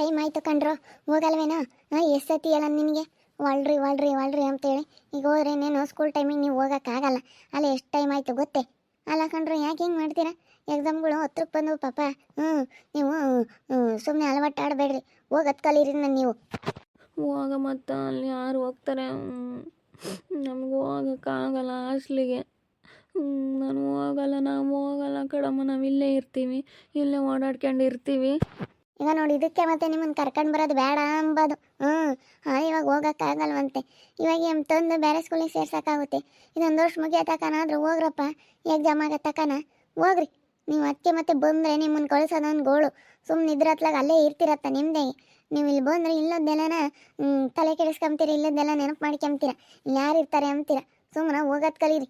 Time ಆಯ್ತು ಕಣ್ರು. ಹೋಗಲ್ವೇನೋ? ಹಾಂ ಎಷ್ಟು ಹೇಳ ನಿನಗೆ? ಒಳ್ರಿ ಒಳ್ರಿ ಒಳ್ರಿ ಅಂತೇಳಿ. ಈಗ ಹೋದ್ರೆ ಇನ್ನೇನು ಸ್ಕೂಲ್ ಟೈಮಿಗೆ ನೀವು ಹೋಗೋಕ್ಕಾಗಲ್ಲ. ಅಲ್ಲಿ, ಎಷ್ಟು ಟೈಮ್ ಆಯಿತು ಗೊತ್ತೇ? ಅಲ್ಲ ಕಣ್ರು, ಯಾಕೆ ಹಿಂಗೆ ಮಾಡ್ತೀರಾ? ಎಕ್ಸಾಮ್ಗಳು ಹತ್ರಕ್ಕೆ ಬಂದವು ಪಾಪ. ಹ್ಞೂ ನೀವು ಸುಮ್ಮನೆ ಅಲವಟ್ಟು ಆಡಬೇಡ್ರಿ ಹೋಗೋದ್ ಕಲೀರಿ ನಾನು ನೀವು. ಹೋಗ ಮತ್ತು, ಅಲ್ಲಿ ಯಾರು ಹೋಗ್ತಾರೆ? ನಮ್ಗೆ ಹೋಗೋಕ್ಕಾಗಲ್ಲ ಹಾಸ್ಟ್ಲಿಗೆ ನಾನು ಹೋಗಲ್ಲ, ನಾವು ಹೋಗಲ್ಲ ಕಡಮ್ಮ ನಾವು ಇಲ್ಲೇ ಇರ್ತೀವಿ. ಇಲ್ಲೇ ಓಡಾಡ್ಕೊಂಡು ಇರ್ತೀವಿ. ಈಗ ನೋಡಿ, ಇದಕ್ಕೆ ಮತ್ತೆ ನಿಮ್ಮನ್ನು ಕರ್ಕೊಂಡು ಬರೋದು ಬೇಡ ಅಂಬೋದು. ಹ್ಞೂ ಹಾಂ, ಇವಾಗ ಹೋಗೋಕ್ಕಾಗಲ್ವಂತೆ ಇವಾಗ ಎಂ ತಂದು ಬೇರೆ ಸ್ಕೂಲಿಗೆ ಸೇರ್ಸೋಕ್ಕಾಗುತ್ತೆ? ಇದೊಂದು ವರ್ಷ ಮುಗಿಯೋ ತಕನಾದ್ರೂ ಹೋಗ್ರಪ್ಪ. ಎಕ್ಸಾಮ್ ಆಗೋ ತಕನ? ಹೋಗ್ರಿ. ನೀವು ಅತ್ತೆ ಮತ್ತೆ ಬಂದರೆ ನಿಮ್ಮನ್ನು ಕಳಿಸೋದೊಂದು ಗೋಳು. ಸುಮ್ಮನೆ ಇದ್ರತ್ಲಾಗ ಅಲ್ಲೇ ಇರ್ತಿರತ್ತ ನಿಮ್ಮದೇ ನೀವು ಇಲ್ಲಿ ಬಂದರೆ ಇಲ್ಲದ್ದೆಲ್ಲನ ತಲೆ ಕೆಡಿಸ್ಕೊಂತೀರಿ ಇಲ್ಲದ್ದೆಲ್ಲ ನೆನಪು ಮಾಡ್ಕೊಂತೀರ ಯಾರು ಇರ್ತಾರೆ ಅಂತೀರ ಸುಮ್ಮನೆ ಹೋಗೋದು ಕಲೀರಿ.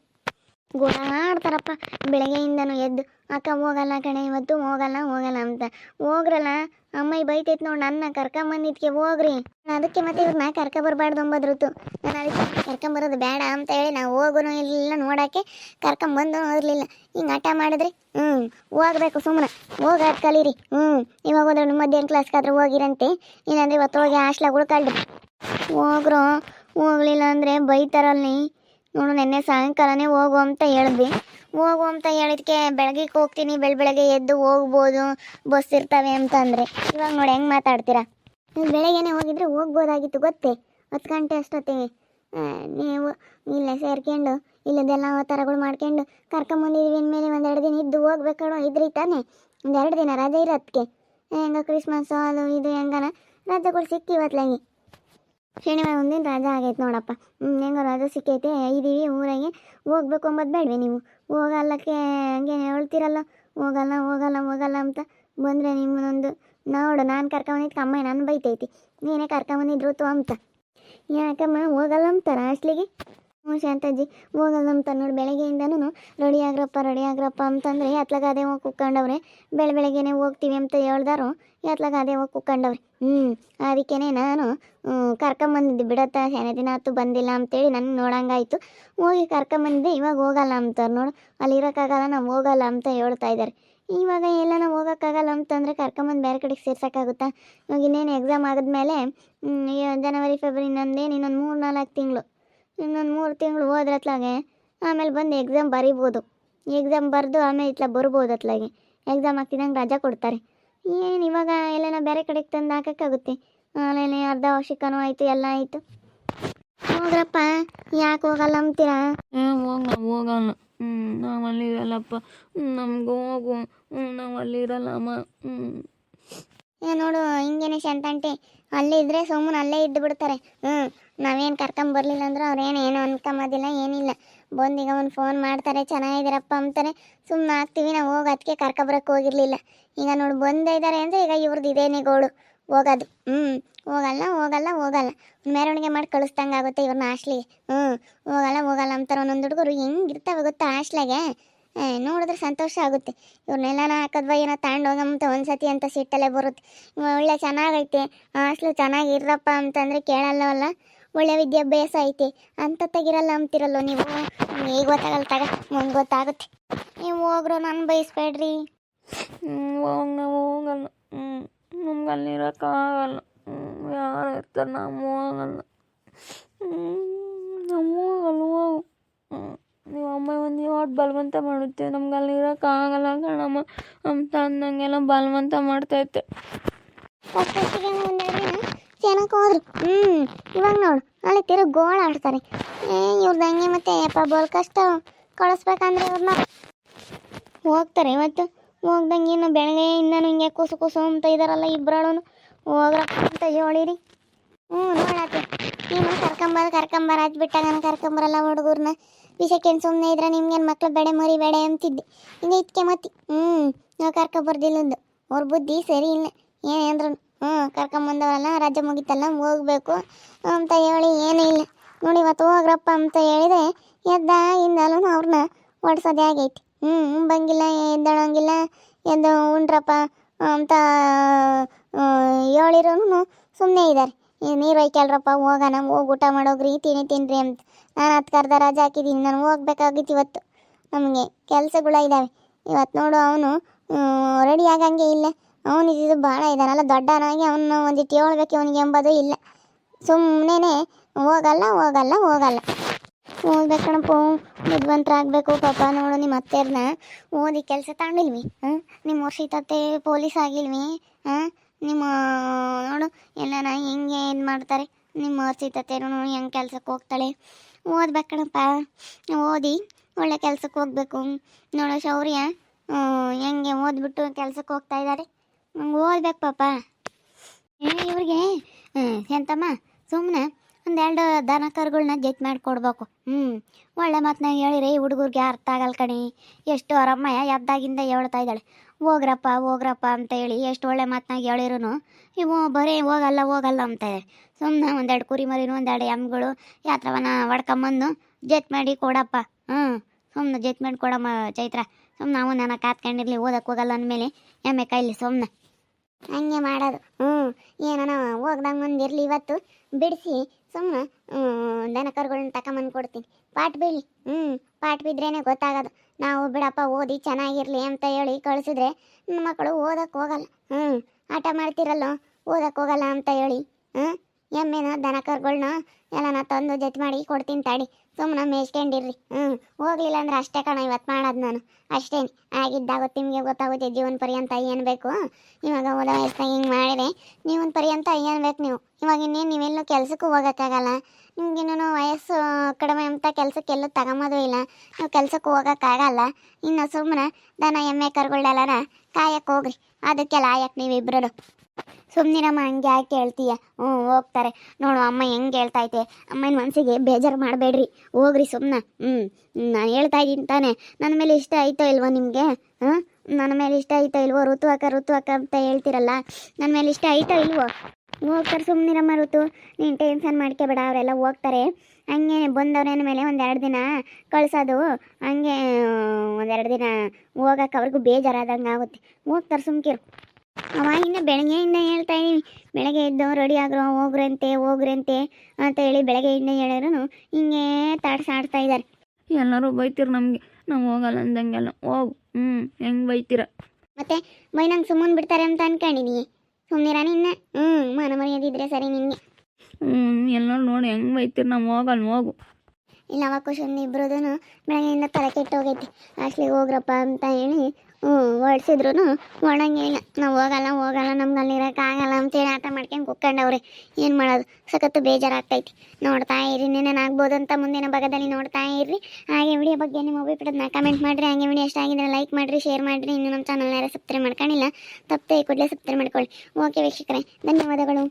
ಗೋಡಾಡ್ತಾರಪ್ಪ ಬೆಳಗ್ಗೆಯಿಂದನೂ ಎದ್ದು, ಅಕ್ಕ, ಹೋಗಲ್ಲ ಕಣೆ, ಇವತ್ತು ಹೋಗಲ್ಲ ಹೋಗಲ್ಲ ಅಂತ. ಹೋಗ್ರಲ್ಲ. ಅಮ್ಮಯ್ಯ ಬೈತೈತೆ ನೋಡಿ ನನ್ನ ಕರ್ಕೊಂಬಂದಿದ್ಕೆ ಹೋಗ್ರಿ. ಅದಕ್ಕೆ ಮತ್ತೆ ಇವ್ರನ್ನ ಕರ್ಕೊಬರ್ಬಾರ್ದು ಅಂಬದ್ರುತು. ನಾನು ಅದಕ್ಕೆ ಕರ್ಕೊಂಬರೋದು ಬೇಡ ಅಂತ ಹೇಳಿ ನಾವು ಹೋಗೋನು ಇಲ್ಲ ನೋಡೋಕ್ಕೆ ಕರ್ಕೊಂಬಂದು ಇರಲಿಲ್ಲ. ಹಿಂಗೆ ಆಟ ಮಾಡಿದ್ರಿ ಹ್ಞೂ ಹೋಗ್ಬೇಕು ಸುಮ್ಮನೆ ಹೋಗ್ ಕಲೀರಿ. ಹ್ಞೂ ಇವಾಗ ಹೋದ್ರೆ ಮಧ್ಯಾಹ್ನ ಕ್ಲಾಸ್ಗಾದ್ರೆ ಹೋಗಿರಂತೆ. ಇಲ್ಲಾಂದ್ರೆ ಇವತ್ತು ಹೋಗಿ ಹಾಸ್ಲಾಗ ಉಳ್ಕೊಳ್ರಿ. ಹೋಗ್ರು, ಹೋಗ್ಲಿಲ್ಲ ಅಂದರೆ ಬೈತಾರಲ್ಲಿ ನೋಡು ನೆನ್ನೆ ಸಾಯಂಕಾಲನೇ ಹೋಗು ಅಂತ ಹೇಳಿದ್ವಿ. ಹೋಗು ಅಂತ ಹೇಳಿದಕ್ಕೆ ಬೆಳಗ್ಗೆ ಹೋಗ್ತೀನಿ, ಬೆಳ ಬೆಳಗ್ಗೆ ಎದ್ದು ಹೋಗ್ಬೋದು ಬಸ್ ಇರ್ತವೆ ಅಂತ ಇವಾಗ ನೋಡಿ ಹೆಂಗೆ ಮಾತಾಡ್ತೀರಾ? ನೀವು ಬೆಳಗ್ಗೆನೆ ಹೋಗಿದ್ರೆ ಹೋಗ್ಬೋದಾಗಿತ್ತು ಗೊತ್ತೇ? ಹತ್ತು ಗಂಟೆ ಅಷ್ಟೊತ್ತಿಗೆ ನೀವು ಇಲ್ಲೇ ಸೇರ್ಕೊಂಡು ಇಲ್ಲದೆಲ್ಲ ಅವತಾರಗಳು ಮಾಡ್ಕೊಂಡು ಕರ್ಕೊಂಬಂದಿದ್ವಿ ಒಂದು ಒಂದೆರಡು ದಿನ ಇದ್ದು ಹೋಗ್ಬೇಕೋ ಇದ್ರಿ ತಾನೆ? ಒಂದೆರಡು ದಿನ ರಜೆ ಇರೋದಕ್ಕೆ ಹೆಂಗ ಕ್ರಿಸ್ಮಸ್ ಅದು ಇದು ಹೆಂಗನ ರಜೆಗಳು ಸಿಕ್ಕಿವತ್ಲಾಗಿ. ಶನಿವಾರ ಒಂದಿನ ರಜಾ ಆಗೈತೆ ನೋಡಪ್ಪ. ಹೆಂಗೋ ರಜೆ ಸಿಕ್ಕೈತೆ. ಇದೀವಿ ಊರಾಗೆ. ಹೋಗ್ಬೇಕು ಅಂಬೋದು ಬೇಡವೆ ನೀವು. ಹೋಗಲ್ಲಕ್ಕೆ ಹಂಗೆ ಹೇಳ್ತೀರಲ್ಲ. ಹೋಗಲ್ಲ ಹೋಗಲ್ಲ ಹೋಗಲ್ಲ ಅಂತ ಬಂದರೆ ನಿಮ್ಮನ್ನೊಂದು ನೋಡು. ನಾನು ಕರ್ಕೊಂಬಂದಿದ್ದು ಅಮ್ಮ ನಾನು ಬೈತೈತಿ. ನೀನೇ ಕರ್ಕೊಂಬಂದಿದ್ರು ತೋ ಅಂತ. ಯಾಕಮ್ಮ, ಹೋಗಲ್ಲ ಅಂತಾರ ಹಾಸ್ಟ್ಲಿಗೆ ಹ್ಞೂ ಶಾಂತಾಜಿ ಹೋಗಲ್ಲ ನಮ್ಮ ನೋಡಿ ಬೆಳಗ್ಗೆಯಿಂದನೂ ರೆಡಿ ಆಗ್ರಪ್ಪ ರೆಡಿ ಆಗ್ರಪ್ಪ ಅಂತಂದರೆ ಎತ್ಲಾಗ ಅದೇ ಹೋಗಿ ಕುಕ್ಕಂಡವ್ರೆ. ಬೆಳೆ ಬೆಳಗ್ಗೆನೆ ಹೋಗ್ತೀವಿ ಅಂತ ಹೇಳ್ದಾರು ಎತ್ಲಾಗ ಅದೇ ಹೋಗಿ ಕುಕ್ಕಂಡವ್ರೆ. ಹ್ಞೂ ಅದಕ್ಕೇ ನಾನು ಕರ್ಕೊಂಬಂದಿದ್ದೆ ಬಿಡತ್ತ, ಶಾನೆ ದಿನ ಆಯ್ತು ಬಂದಿಲ್ಲ ಅಂತೇಳಿ ನನಗೆ ನೋಡಂಗಾಯ್ತು. ಹೋಗಿ ಕರ್ಕೊಂಬಂದಿದ್ದೆ, ಇವಾಗ ಹೋಗಲ್ಲ ಅಂತಾರೆ ನೋಡು ಅಲ್ಲಿ ಇರೋಕ್ಕಾಗಲ್ಲ ನಾವು ಹೋಗಲ್ಲ ಅಂತ ಹೇಳ್ತಾ ಇದ್ದಾರೆ ಇವಾಗ ಎಲ್ಲ ನಾವು ಹೋಗೋಕ್ಕಾಗಲ್ಲ ಅಂತಂದರೆ ಕರ್ಕೊಂಬಂದು ಬೇರೆ ಕಡೆಗೆ ಸೇರ್ಸೋಕ್ಕಾಗುತ್ತಾ? ಇವಾಗ ಇನ್ನೇನು ಎಕ್ಸಾಮ್ ಆದಮೇಲೆ ಜನವರಿ, ಫೆಬ್ರವರಿ ಇನ್ನೊಂದೇನು, ಇನ್ನೊಂದು ಮೂರು ನಾಲ್ಕು ತಿಂಗಳು. ಇನ್ನೊಂದು ಮೂರು ತಿಂಗಳು ಹೋದ್ರತ್ಲಾಗೆ ಆಮೇಲೆ ಬಂದು ಎಕ್ಸಾಮ್ ಬರಿಬೋದು. ಎಕ್ಸಾಮ್ ಬರೆದು ಆಮೇಲೆ ಇತ್ಲ ಬರ್ಬೋದು ಅತ್ಲಾಗೆ ಎಕ್ಸಾಮ್ ಹಾಕ್ತಿದ್ದಂಗೆ ರಜಾ ಕೊಡ್ತಾರೆ. ಏನು ಇವಾಗ ಎಲ್ಲನ ಬೇರೆ ಕಡೆಗೆ ತಂದು ಹಾಕೋಕ್ಕಾಗುತ್ತೆ? ಆಮೇಲೆ ಅರ್ಧ ವರ್ಷಕ್ಕೂ ಆಯಿತು, ಎಲ್ಲ ಆಯಿತು. ಹೋಗ್ರಪ್ಪ, ಯಾಕೆ ಹೋಗಲ್ಲ ಅಂತೀರಾ? ಹೋಗಲ್ಲ ಹೋಗಲ್ಲ ಹ್ಞೂ ನಾವು ಅಲ್ಲಿ ಇರಲ್ಲಪ್ಪ ನಮ್ಗೆ ಹೋಗು. ನಾವು ಅಲ್ಲಿ ಇರಲ್ಲ ಹ್ಞೂ ಏ ನೋಡು ಹಿಂಗೇನೆ ಶಂತಂಟಿ ಅಲ್ಲೇ ಇದ್ರೆ ಸುಮ್ಮನೆ ಅಲ್ಲೇ ಇದ್ದು ಬಿಡ್ತಾರೆ. ಹ್ಞೂ ನಾವೇನು ಕರ್ಕೊಂಬರ್ಲಿಲ್ಲ ಅಂದ್ರೆ ಅವ್ರೇನು ಏನು ಅನ್ಕೊಂಬೋದಿಲ್ಲ ಏನಿಲ್ಲ. ಬಂದೀಗ ಒಂದು ಫೋನ್ ಮಾಡ್ತಾರೆ ಚೆನ್ನಾಗಿದ್ದೀರಪ್ಪ ಅಂತಾರೆ. ಸುಮ್ಮನೆ ಆಗ್ತೀವಿ ನಾವು ಹೋಗಿ ಅದಕ್ಕೆ ಕರ್ಕೊಬರಕ್ಕೆ ಹೋಗಿರಲಿಲ್ಲ. ಈಗ ನೋಡು ಬಂದೇ ಇದ್ದಾರೆ ಅಂದರೆ ಈಗ ಇವ್ರದ್ದು ಇದೇನೇ ಗೋಳು. ಹೋಗೋದು. ಹ್ಞೂ ಹೋಗಲ್ಲ ಹೋಗಲ್ಲ ಹೋಗಲ್ಲ. ಮೆರವಣಿಗೆ ಮಾಡಿ ಕಳಿಸ್ದಂಗೆ ಆಗುತ್ತೆ ಇವ್ರನ್ನ ಆಶ್ಲಿಗೆ ಹ್ಞೂ ಹೋಗಲ್ಲ ಹೋಗಲ್ಲ ಅಂತಾರೆ ಒಂದೊಂದು ಹುಡುಗರು. ಹೆಂಗಿರ್ತಾವೆ ಗೊತ್ತಾ ಏ, ನೋಡಿದ್ರೆ ಸಂತೋಷ ಆಗುತ್ತೆ. ಇವ್ರನ್ನೆಲ್ಲ ಹಾಕದ್ವ ಏನೋ ತಗೊಂಡೋಗಂತ ಒಂದ್ಸತಿ ಅಂತ ಸಿಟ್ಟಲ್ಲೇ ಬರುತ್ತೆ. ಒಳ್ಳೆ ಚೆನ್ನಾಗೈತೆ. ಹಾಸ್ಟ್ಲು ಚೆನ್ನಾಗಿರಪ್ಪ ಅಂತಂದರೆ ಕೇಳಲ್ಲವಲ್ಲ ಒಳ್ಳೆ ವಿದ್ಯಾಭ್ಯಾಸ ಐತೆ. ಅಂತ ತೆಗಿರಲ್ಲ ಅಂತಿರಲ್ಲ ನೀವು? ಈಗ ಗೊತ್ತಾಗಲ್ಲ ತಗ, ಮುಂದೆ ಗೊತ್ತಾಗುತ್ತೆ. ನೀವು ಹೋಗ್ರು, ನಾನು ಬಯಸ್ಬೇಡ್ರಿ ನಮ್ಗೆ ಅಲ್ಲಿರೋಕ್ಕಾಗಲ್ಲ ಯಾರು ಇರ್ತಾರೆ ನಮ್ಮ ಹೋಗಲ್ಲ. ನಾವು ಹೋಗಲ್ಲ, ಹೋಗು. ನೀವು ಅಮ್ಮ ಒಂದು ಯಾವತ್ತು ಬಲವಂತ ಮಾಡುತ್ತೆ? ನಮ್ಗೆ ಅಲ್ಲಿ ಇರೋಕ್ಕಾಗಲ್ಲ ಕಣಮ್ಮ. ಅಂತ ಅಂದಂಗೆಲ್ಲ ಬಲವಂತ ಮಾಡ್ತೈತೆ. ಚೆನ್ನಾಗಿ ಹೋದ್ರು ಹ್ಞೂ ಇವಾಗ ನೋಡು. ಅಲ್ಲಿ ತಿರು ಗೋಳ ಆಡ್ತಾರೆ. ಏ ಇವ್ರದ್ದು ಹಂಗೆ ಮತ್ತೆ ಯಪ್ಪ ಬೋಲ್ ಕಷ್ಟ. ಕಳಿಸ್ಬೇಕಂದ್ರೆ ಇವ್ರನ್ನ ಹೋಗ್ತಾರೆ ಇವತ್ತು. ಹೋಗ್ದಂಗೆ ಇನ್ನು ಬೆಳಗ್ಗೆಯಿಂದನೂ ಹಿಂಗೆ ಕೂಸು ಕೂಸು ಅಂತ ಇದಾರಲ್ಲ ಇಬ್ಬರಳು ಹೋಗ್ರಪ್ಪ ಅಂತ ಹೇಳಿರಿ. ಹ್ಞೂ ನೋಡತ್ತೆ ನೀನು ಕರ್ಕೊಂಬರ್ ಕರ್ಕೊಂಬರ ಹಚ್ಬಿಟ್ಟಾಗ ನಾನು ಕರ್ಕೊಂಬರಲ್ಲ ಹುಡುಗರ್ನ. ವಿಷಕ್ಕೇನು ಸುಮ್ಮನೆ ಇದ್ರೆ ನಿಮ್ಗೇನು ಮಕ್ಳು ಬೇಡ ಮರಿ ಬೇಡ ಅಂತಿದ್ದೆ. ಹಿಂಗೆ ಇದ್ಕೆ ಮತ್ತಿ. ಹ್ಞೂ, ನಾವು ಕರ್ಕೊಬರ್ದಿಲ್ಲದ್ದು ಅವ್ರ ಬುದ್ಧಿ ಸರಿ ಇಲ್ಲ. ಏನಂದ್ರು ಹ್ಞೂ ಕರ್ಕೊಂಬಂದವರಲ್ಲ ರಜೆ ಮುಗಿತಲ್ಲ, ಹೋಗ್ಬೇಕು. ಅಂತ ಹೇಳಿ ಏನೂ ಇಲ್ಲ. ನೋಡಿ, ಇವತ್ತು ಹೋಗ್ರಪ್ಪ ಅಂತ ಹೇಳಿದೆ. ಎದ್ದ ಇಂದಲೂ ಅವ್ರನ್ನ ಓಡಿಸೋದೇ ಆಗೈತಿ. ಹ್ಞೂ ಬಂಗಿಲ್ಲ ಎದ್ದಳಂಗಿಲ್ಲ, ಎದ್ದು ಉಂಡ್ರಪ್ಪ ಅಂತ ಹೇಳಿರೋನು ಸುಮ್ಮನೆ ಇದ್ದಾರೆ ನೀರು ಒಯ್ಕಲ್ರಪ್ಪ ಹೋಗೋಣ ಹೋಗಿ ಊಟ ಮಾಡೋಗ್ರಿ ತಿನಿ ತಿನ್ರಿ ಅಂತ. ನಾನು ಹತ್ತು ಕರ್ದ ರಜೆ ಹಾಕಿದ್ದೀನಿ ನಾನು ಹೋಗ್ಬೇಕಾಗಿತ್ತು ಇವತ್ತು. ನಮಗೆ ಕೆಲಸಗಳ ಇದ್ದಾವೆ ಇವತ್ತು ನೋಡು ಅವನು ರೆಡಿ ಆಗಂಗೆ ಇಲ್ಲ. ಅವನು ಇದು ಭಾಳ ಇದ್ದಾನಲ್ಲ ದೊಡ್ಡನಾಗಿ ಅವನು ಒಂದಿಟ್ಟು ಹೇಳ್ಬೇಕು ಅವನಿಗೆ ಎಂಬುದು ಇಲ್ಲ. ಸುಮ್ಮನೆ ಹೋಗಲ್ಲ ಹೋಗಲ್ಲ ಹೋಗಲ್ಲ. ಹೋಗ್ಬೇಕು ಕಣಪ್ಪ ಬುದ್ಧಿವಂತರಾಗಬೇಕು ಪಾಪ ನೋಡು ನಿಮ್ಮ ಅತ್ತೆಯರ್ನ ಓದಿ ಕೆಲಸ ತಗೊಂಡಿಲ್ವಿ ಹಾಂ? ನಿಮ್ಮ ವರ್ಷ ತತ್ತೆ ಪೊಲೀಸ್ ಆಗಿಲ್ವಿ, ಹಾಂ? ನಿಮ್ಮ, ನೋಡು, ಎಲ್ಲನ ಹೆಂಗೆ ಏನು ಮಾಡ್ತಾರೆ. ನಿಮ್ಮ ತತ್ತೆನೂ ಹೆಂಗೆ ಕೆಲ್ಸಕ್ಕೆ ಹೋಗ್ತಾಳೆ? ಓದ್ಬೇಕು ಕಣಪ್ಪ. ಓದಿ, ಒಳ್ಳೆ ಕೆಲ್ಸಕ್ಕೆ ಹೋಗ್ಬೇಕು. ನೋಡು, ಶೌರ್ಯ ಹೆಂಗೆ ಓದ್ಬಿಟ್ಟು ಕೆಲ್ಸಕ್ಕೆ ಹೋಗ್ತಾ ಇದ್ದಾರೆ ಓದ್ಬೇಕು ಪಾಪ. ಇವ್ರಿಗೆ ಎಂತಮ್ಮ ಸುಮ್ಮನೆ ಒಂದೆರಡು ದನ ಕರುಗಳನ್ನ ಜತ್ ಮಾಡಿಕೊಡ್ಬೇಕು ಹ್ಞೂ ಒಳ್ಳೆ ಮಾತನ್ನ ಹೇಳಿರಿ, ಹುಡುಗರಿಗೆ ಅರ್ಥ ಆಗಲ್ಲ ಕಣಿ. ಎಷ್ಟು ಅವರಮ್ಮಯ್ಯ ಎದ್ದಾಗಿಂದ ಹೇಳ್ತಾ ಇದ್ದಾಳೆ. ಹೋಗ್ರಪ್ಪ ಹೋಗ್ರಪ್ಪ ಅಂತ ಹೇಳಿ ಎಷ್ಟು ಒಳ್ಳೆ ಮಾತನಾಗ ಹೇಳಿರು ಇವು ಬರೀ ಹೋಗಲ್ಲ ಹೋಗಲ್ಲ ಅಂತಾರೆ ಸುಮ್ಮನೆ ಒಂದೆರಡು ಕುರಿ ಮರಿನೂ, ಒಂದೆರಡು ಎಮ್ಗಳು ಯಾತ್ರವನ್ನ ಹೊಡ್ಕೊಂಬಂದು ಜೆತ್ ಮಾಡಿ ಕೊಡಪ್ಪ. ಹ್ಞೂ ಸುಮ್ಮನೆ ಜೆತ್ ಮಾಡಿ ಕೊಡಮ್ಮ ಚೈತ್ರ. ಸುಮ್ಮನೆ ನಾವು ನನ್ನ ಕಾತ್ಕೊಂಡಿರ್ಲಿ ಓದಕ್ಕೆ ಹೋಗಲ್ಲ ಅಂದಮೇಲೆ ಎಮ್ಮೆ ಕೈಲಿ ಸುಮ್ಮನೆ ಹಂಗೆ ಮಾಡೋದು. ಹ್ಞೂ ಏನನ ಹೋಗ್ದಂಗೆ ಇರಲಿ ಇವತ್ತು. ಬಿಡಿಸಿ ಸುಮ್ಮನೆ ದನ ಕರುಗಳನ್ನ ತಗೊಂಬಂದು ಕೊಡ್ತೀನಿ. ಪಾಟ್ ಬೀಳಿ ಹ್ಞೂ ಪಾಟ್ ಬಿದ್ರೇನೆ ಗೊತ್ತಾಗೋದು. ನಾವು ಬಿಡಪ್ಪ ಓದಿ ಚೆನ್ನಾಗಿರಲಿ ಅಂತ ಹೇಳಿ ಕಳಿಸಿದ್ರೆ ನಿಮ್ಮ ಮಕ್ಕಳು ಓದಕ್ಕೆ ಹೋಗಲ್ಲ. ಹ್ಞೂ ಆಟ ಮಾಡ್ತಿರಲ್ಲ? ಓದಕ್ಕೆ ಹೋಗಲ್ಲ ಅಂತ ಹೇಳಿ. ಹ್ಞೂ ಎಮ್ಮೆನ ದನ ಕರುಗಳನ್ನ ಎಲ್ಲನ ತಂದು ಜೊತೆ ಮಾಡಿ ಕೊಡ್ತೀನಿ ತಾಡಿ ಸುಮ್ಮನೆ ಮೇಯ್ಸ್ಕೊಂಡಿರ್ರಿ. ಹ್ಞೂ ಹೋಗ್ಲಿಲ್ಲ ಅಂದ್ರೆ ಅಷ್ಟೇ ಕಣ ಇವತ್ತು ಮಾಡೋದು ನಾನು. ಅಷ್ಟೇ. ಆಗಿದ್ದಾಗ ನಿಮಗೆ ಗೊತ್ತಾಗುತ್ತೆ ಜೀವನ ಪರ್ಯಂತ ಏನು ಬೇಕು. ಇವಾಗ ಓದೋ ವಯಸ್ಸಾಗ ಹಿಂಗೆ ಮಾಡಿದೆ. ಜೀವನ ಪರ್ಯಂತ ಏನು ಬೇಕು ನೀವು? ಇವಾಗ ಇನ್ನೇನು ನೀವೆಲ್ಲೂ ಕೆಲಸಕ್ಕೂ ಹೋಗೋಕ್ಕಾಗಲ್ಲ. ನಿಮಗಿನ್ನೂ ವಯಸ್ಸು ಕಡಿಮೆ ಅಂತ ಕೆಲಸಕ್ಕೆಲ್ಲೂ ತಗೊಂಬೋದು ಇಲ್ಲ. ನೀವು ಕೆಲ್ಸಕ್ಕೆ ಹೋಗೋಕ್ಕಾಗಲ್ಲ. ಇನ್ನು ಸುಮ್ಮನೆ ದನ, ಎಮ್ಮೆ ಕರುಗಳೆಲ್ಲರ ಕಾಯಕ್ಕೆ ಹೋಗ್ರಿ. ಅದಕ್ಕೆ ಲಾಯಕ್ ನೀವಿಬ್ರು ಸುಮ್ಮನಿರಮ್ಮ ಹಂಗೆ ಯಾಕೆ ಹೇಳ್ತೀಯ ಹ್ಞೂ, ಹೋಗ್ತಾರೆ. ನೋಡು, ಅಮ್ಮ ಹೆಂಗೆ ಹೇಳ್ತೈತೆ ಅಮ್ಮನ ಮನಸ್ಸಿಗೆ ಬೇಜಾರು ಮಾಡಬೇಡ್ರಿ. ಹೋಗ್ರಿ ಸುಮ್ಮನೆ ಹ್ಞೂ, ನಾನು ಹೇಳ್ತಾ ಇದ್ದೀನಿ ತಾನೇ. ನನ್ನ ಮೇಲೆ ಇಷ್ಟ ಆಯ್ತೋ ಇಲ್ವೋ ನಿಮಗೆ? ಹಾಂ ನನ್ನ ಮೇಲೆ ಇಷ್ಟ ಆಯ್ತೋ ಇಲ್ವೋ? ಋತು ಅಕ್ಕ ಋತು ಅಕ್ಕ ಅಂತ ಹೇಳ್ತಿರಲ್ಲ? ನನ್ನ ಮೇಲೆ ಇಷ್ಟ ಆಯ್ತೋ ಇಲ್ವೋ? ಹೋಗ್ತಾರೆ ಸುಮ್ಮನಿರಮ್ಮ ಋತು. ನೀನು ಟೆನ್ಷನ್ ಮಾಡ್ಕೋಬೇಡ ಅವರೆಲ್ಲ ಹೋಗ್ತಾರೆ. ಹಂಗೆ ಬಂದವ್ರೇನ ಮೇಲೆ ಒಂದೆರಡು ದಿನ ಕಳ್ಸೋದು. ಹಂಗೆ ಒಂದೆರಡು ದಿನ ಹೋಗಕ್ಕೆ ಅವ್ರಿಗೂ ಬೇಜಾರಾದಂಗೆ ಆಗುತ್ತೆ. ಹೋಗ್ತಾರೆ ಸುಮ್ಕಿರು. ಅವಾಗಿಂದ ಬೆಳಗ್ಗೆಯಿಂದ ಹೇಳ್ತಾ ಇದೀನಿ. ಬೆಳಗ್ಗೆ ಎದ್ದು ರೆಡಿ ಆಗ್ರೋ ಹೋಗ್ರಂತೆ ಹೋಗ್ರಂತೆ ಅಂತ ಹೇಳಿ ಬೆಳಗ್ಗೆಯಿಂದ ಹೇಳಿದ್ರು ಹಿಂಗೆ ತಾಡ್ಸಾಡ್ತಾ ಇದ್ದಾರೆ ಎಲ್ಲರೂ ಬೈತೀರ ನಮಗೆ. ನಾವು ಹೋಗಲ್ಲ ಅಂದಂಗೆಲ್ಲ. ಹೋಗು. ಹ್ಞೂ ಹೆಂಗೆ ಬೈತೀರ? ಮತ್ತೆ ಬೈ ನಂಗೆ ಸುಮ್ಮನೆ ಬಿಡ್ತಾರೆ ಅಂತ ಅನ್ಕೊಂಡಿನಿ ಸುಮ್ಮನಿರ ನಿನ್ನ ಹ್ಞೂ ಮನ ಮರ್ಯಾದಿದ್ರೆ ಸರಿ ನಿನಗೆ. ಹ್ಞೂ ಎಲ್ಲರೂ ನೋಡಿ ಹೆಂಗೆ ಬೈತೀರ. ನಾವು ಹೋಗಲ್ಲ ಹೋಗು. ಇಲ್ಲ ಅವಾಗ ಕುಶನ್ ಇಬ್ಬರದೂ ಬೆಳಗ್ಗೆಯಿಂದ ತಲೆ ಕೆಟ್ಟು ಹೋಗೈತಿ. ಅಷ್ಟಿಗೆ ಹೋಗ್ರಪ್ಪ ಅಂತ ಹೇಳಿ, ಹ್ಞೂ ಹೊಡ್ಸಿದ್ರು ಒಣಂಗೆ ಇಲ್ಲ ನಾವು ಹೋಗಲ್ಲ ಹೋಗಲ್ಲ, ನಮ್ಗೆ ಅಲ್ಲಿ ಇರೋಕ್ಕಾಗಲ್ಲ ಅಂತೇಳಿ ಆಟ ಮಾಡ್ಕೊಂಡು ಕುತ್ಕೊಂಡವ್ರೆ ಏನು ಮಾಡೋದು? ಸಖತ್ತು ಬೇಜಾರಾಗ್ತೈತಿ. ನೋಡ್ತಾ ಇರಿ ಆಗ್ಬೋದು ಅಂತ ಮುಂದಿನ ಭಾಗದಲ್ಲಿ ನೋಡ್ತಾ ಇರ್ರಿ. ಹಾಗೆ ವಿಡಿಯೋ ಬಗ್ಗೆ ನಿಮ್ಮ ಅಭಿಪ್ರಾಯನ ಕಮೆಂಟ್ ಮಾಡಿರಿ. ಹಾಗೆ ವಿಡಿಯೋ ಇಷ್ಟ ಆಗಿದ್ರೆ ಲೈಕ್ ಮಾಡಿರಿ, ಶೇರ್ ಮಾಡಿರಿ. ಇನ್ನು ನಮ್ಮ ಚಾನಲ್ ಯಾರು ಸಬ್ಸ್ಕ್ರೈಬ್ ಮಾಡ್ಕೊಂಡಿಲ್ಲ, ತಪ್ಪದೆ ಕೂಡಲೇ ಸಬ್ಸ್ಕ್ರೈಬ್ ಮಾಡ್ಕೊಳ್ಳಿ. ಓಕೆ ವೀಕ್ಷಕರೇ, ಧನ್ಯವಾದಗಳು.